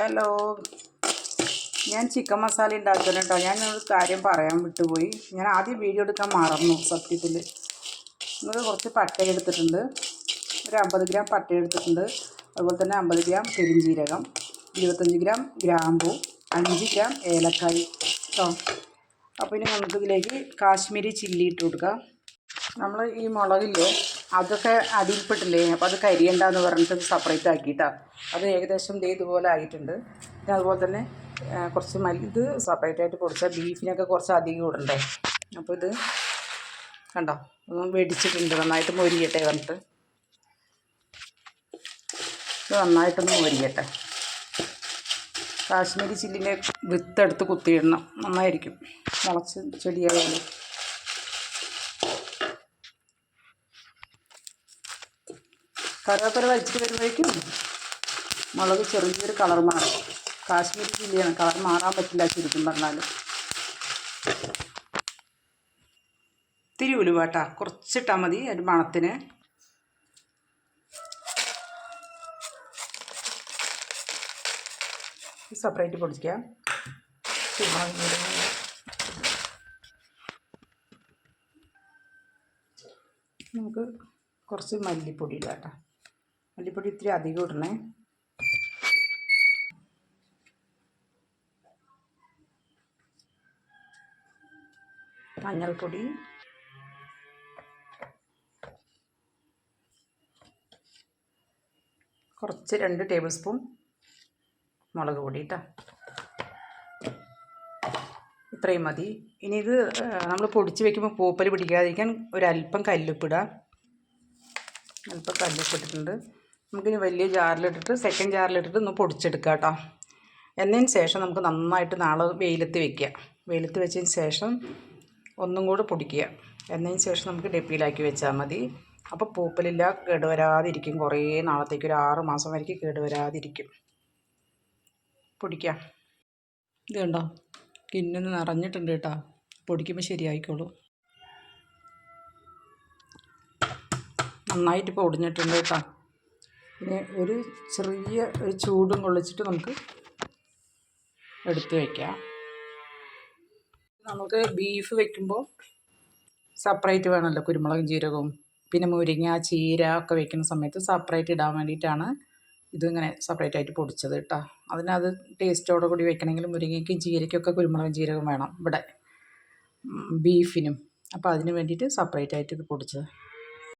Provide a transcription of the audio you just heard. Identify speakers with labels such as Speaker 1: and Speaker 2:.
Speaker 1: Hello. ഞാൻ chicken masala ഉണ്ടാക്കുന്നുണ്ടോ ഞാൻ ഒരു കാര്യം പറയാൻ വിട്ടുപോയി. ഞാൻ ആദ്യം വീഡിയോ എടുക്കാൻ മറന്നു സത്യത്തിൽ. നിങ്ങൾ കുറച്ച് പട്ട എടുത്തിട്ടുണ്ട്. ഒരു അമ്പത് ഗ്രാം പട്ട എടുത്തിട്ടുണ്ട്. അതുപോലെ തന്നെ അമ്പത് ഗ്രാം പെരിഞ്ജീരകം ഇരുപത്തഞ്ച് ഗ്രാം ഗ്രാമ്പു അഞ്ച് ഗ്രാം ഏലക്കായ്. കേട്ടോ അപ്പോൾ ഇനി നമുക്ക് ഇതിലേക്ക് കാശ്മീരി ചില്ലി ഇട്ട് കൊടുക്കാം. നമ്മൾ ഈ മുളകില്ലേ അതൊക്കെ അടിയിൽപ്പെട്ടില്ലേ? അപ്പോൾ അത് കരിയണ്ടെന്ന് പറഞ്ഞിട്ട് സെപ്പറേറ്റ് ആക്കിയിട്ടാണ് അത് ഏകദേശം ദേ ഇതുപോലെ ആയിട്ടുണ്ട്. പിന്നെ അതുപോലെ തന്നെ കുറച്ച് മല്ലി ഇത് സെപ്പറേറ്റ് ആയിട്ട് പൊടിച്ചാൽ ബീഫിനൊക്കെ കുറച്ച് അധികം ഇടണ്ടേ? അപ്പോൾ ഇത് കണ്ടോ? ഒന്ന് വെടിച്ചിട്ടുണ്ട്. നന്നായിട്ട് മൊരിയട്ടെ പറഞ്ഞിട്ട്. ഇത് നന്നായിട്ടൊന്ന് മൊരിയട്ടെ. കാശ്മീരി ചില്ലിന്റെ വിത്തെടുത്ത് കുത്തിയിടണം. നന്നായിരിക്കും. മുളച്ച് ചെടിയായാലും കറിവേപ്പില വലിച്ചിട്ട് വരുമ്പോഴേക്കും മുളക് ചെറിയൊരു കളർ മാറും. കാശ്മീരി ചില്ലിയാണ്. കളർ മാറാൻ പറ്റില്ല ശരിക്കും പറഞ്ഞാൽ ഇത്തിരി ഉലുവാട്ടാ. കുറച്ചിട്ടാൽ മതി. ഒരു മണത്തിന്. സെപ്പറേറ്റ് പൊടിക്കാം നമുക്ക് കുറച്ച് മല്ലിപ്പൊടി ഇടാം കേട്ടോ. മല്ലിപ്പൊടി ഇത്തിരി അധികം ഇടണേ. മഞ്ഞൾപ്പൊടി. കുറച്ച് രണ്ട് ടേബിൾ സ്പൂൺ മുളക് പൊടി കേട്ടോ ഇത്രയും മതി. ഇനി ഇത് നമ്മൾ പൊടിച്ച് വെക്കുമ്പോൾ പൂപ്പൽ പിടിക്കാതിരിക്കാൻ ഒരല്പം കല്ലുപ്പിടാം അല്പം കല്ലുപ്പിട്ടിട്ടുണ്ട് നമുക്കിനി വലിയ ജാറിലിട്ടിട്ട് സെക്കൻഡ് ജാറിലിട്ടിട്ട് ഒന്ന് പൊടിച്ചെടുക്കാം കേട്ടോ. എന്നതിന് ശേഷം നമുക്ക് നന്നായിട്ട് നാളെ വെയിലത്ത് വെക്കുക. വെയിലത്ത് വെച്ചതിന് ശേഷം ഒന്നും കൂടെ പൊടിക്കുക. എന്നതിന് ശേഷം നമുക്ക് ഡെപ്പിയിലാക്കി വെച്ചാൽ മതി. അപ്പോൾ പൂപ്പലില്ല കേടുവരാതിരിക്കും. കുറേ നാളത്തേക്ക് ഒരു ആറ് മാസം വരയ്ക്ക് കേടുവരാതിരിക്കും. പൊടിക്കാം. ഇത് കണ്ടോ? കിന്നൊന്ന് നിറഞ്ഞിട്ടുണ്ട് കേട്ടോ. പൊടിക്കുമ്പോൾ ശരിയായിക്കോളൂ. നന്നായിട്ട് പൊടിഞ്ഞിട്ടുണ്ട് കേട്ടോ. പിന്നെ ഒരു ചെറിയ ഒരു ചൂടും കൊള്ളിച്ചിട്ട് നമുക്ക് എടുത്ത് വയ്ക്കാം നമുക്ക് ബീഫ് വെക്കുമ്പോൾ സെപ്പറേറ്റ് വേണമല്ലോ കുരുമുളകും ജീരകവും. പിന്നെ മുരിങ്ങ ചീര ഒക്കെ വെക്കുന്ന സമയത്ത് സെപ്പറേറ്റ് ഇടാൻ വേണ്ടിയിട്ടാണ് ഇതിങ്ങനെ സെപ്പറേറ്റ് ആയിട്ട് പൊടിച്ചത് കേട്ടോ. അതിനത് ടേസ്റ്റോടെ കൂടി വെക്കണമെങ്കിൽ മുരിങ്ങയ്ക്കും ചീരയ്ക്കൊക്കെ കുരുമുളകും ജീരകം വേണം ഇവിടെ ബീഫിനും അപ്പോൾ അതിന് വേണ്ടിയിട്ട് സെപ്പറേറ്റ് ആയിട്ട് ഇത് പൊടിച്ചത്.